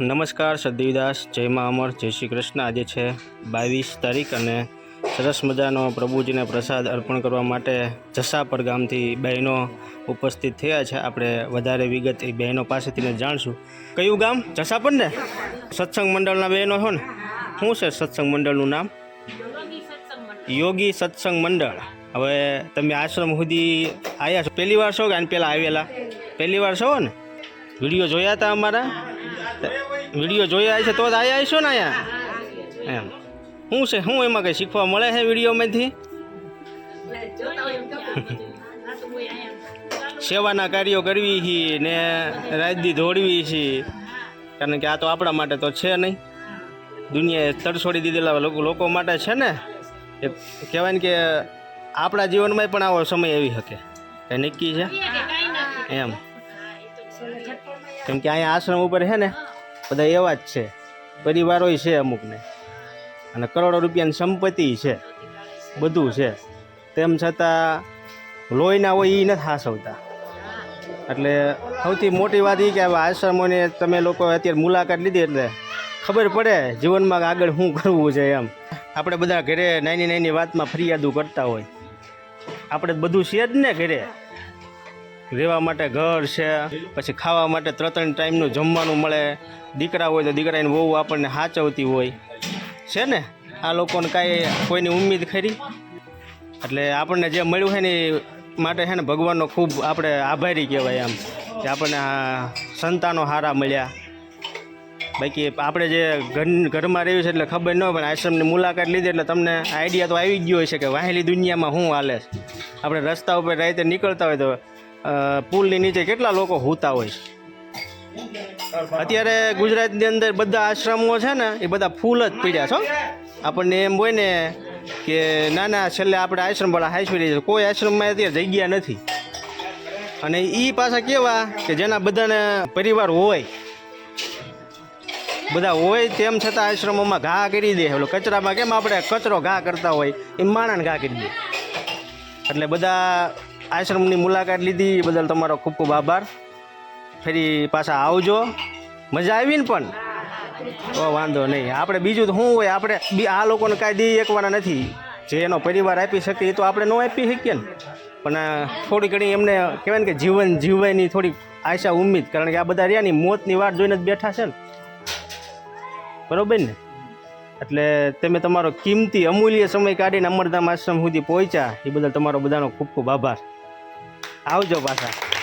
નમસ્કાર સદીદાસ જય મા અમર. જય શ્રી કૃષ્ણ. આજે છે બાવીસ તારીખ અને સરસ મજાનો પ્રભુજીને પ્રસાદ અર્પણ કરવા માટે જસાપર ગામથી બહેનો ઉપસ્થિત થયા છે. આપણે વધારે વિગત એ બહેનો પાસેથી જાણશું. કયું ગામ? જસાપર ને? સત્સંગ મંડળના બહેનો છો ને? શું છે સત્સંગ મંડળનું નામ? યોગી સત્સંગ મંડળ. હવે તમે આશ્રમ સુધી આવ્યા છો. પહેલી વાર છો કે આને પહેલાં આવેલા? પહેલી વાર છો ને? વીડિયો જોયા હતા અમારા? વીડિયો જોયા છે તો જ આવ્યા છો ને અહીંયા? એમ. શું છે? શું એમાં કંઈ શીખવા મળે છે વિડીયોમાંથી? સેવાના કાર્યો કરવી છે ને રાજદી દોડવી છે. કારણ કે આ તો આપણા માટે તો છે નહીં. દુનિયાએ તડછોડી દીધેલા લોકો માટે છે ને. એ કહેવાય ને કે આપણા જીવનમાં પણ આવો સમય આવી શકે. કંઈ નક્કી છે? એમ. કેમ કે અહીંયા આશ્રમ ઉપર છે ને, બધા એવા જ છે. પરિવારોય છે અમુકને. અને કરોડો રૂપિયાની સંપત્તિ છે. બધું છે. તેમ છતાં લોહીના હોય એ નથી હાસવતા. એટલે સૌથી મોટી વાત એ કે આશ્રમોની તમે લોકો અત્યારે મુલાકાત લીધી એટલે ખબર પડે જીવનમાં આગળ શું કરવું છે એમ. આપણે બધા ઘરે નાની નાની વાતમાં ફરિયાદો કરતા હોય. આપણે બધું છે જ ને ઘરે. રહેવા માટે ઘર છે, પછી ખાવા માટે ત્રણ ટાઈમનું જમવાનું મળે. દીકરા હોય તો દીકરાની વહુ આપણને સાચવતી હોય. છે ને? આ લોકોને કાંઈ કોઈની ઉમ્મીદ ખરી? એટલે આપણને જે મળ્યું છે ને માટે છે ને ભગવાનનો ખૂબ આપણે આભારી કહેવાય એમ, કે આપણને સંતાનો હારા મળ્યા. બાકી આપણે જે ઘર, ઘરમાં રહ્યું છે એટલે ખબર ન હોય, પણ આશ્રમની મુલાકાત લીધી એટલે તમને આઈડિયા તો આવી ગયો ગયો હશે કે વાહેલી દુનિયામાં શું હાલે છે. આપણે રસ્તા ઉપર રાતે નીકળતા હોય તો પુલની નીચે કેટલા લોકો હોતા હોય? અત્યારે ગુજરાતની અંદર બધા આશ્રમો છે ને, એ બધા ફૂલ જ પીડ્યા છો? આપણને એમ હોય ને કે ના ના છેલ્લે આપણે આશ્રમ વાળા હાઈસવી રહી છે, કોઈ આશ્રમમાં અત્યારે જગ્યા નથી. અને એ પાછા કેવા કે જેના બધાને પરિવાર હોય, બધા હોય તેમ છતાં આશ્રમોમાં ઘા કરી દે. ઓલો કચરામાં કેમ આપણે કચરો ઘા કરતા હોય એ માણાને ઘા કરી દે. એટલે બધા આશ્રમની મુલાકાત લીધી, એ બદલ તમારો ખૂબ ખૂબ આભાર. ફરી પાછા આવજો. મજા આવી ને પણ. તો વાંધો નહીં. આપણે બીજું તો શું હોય? આપણે બી આ લોકોને કાંઈ દઈએ એકવાના નથી. જે એનો પરિવાર આપી શકે એ તો આપણે ન આપી શકીએ ને. પણ થોડી ઘણી એમને કહેવાય ને કે જીવન જીવવાની થોડી આશા, ઉમ્મીદ. કારણ કે આ બધા રહ્યા ની મોતની વાત જોઈને જ બેઠા છે ને. બરોબર ને? એટલે તમે તમારો કિંમતી, અમૂલ્ય સમય કાઢીને અમરધામ આશ્રમ સુધી પહોંચ્યા. એ બદલ તમારો બધાનો ખૂબ ખૂબ આભાર. આવજો પાછા.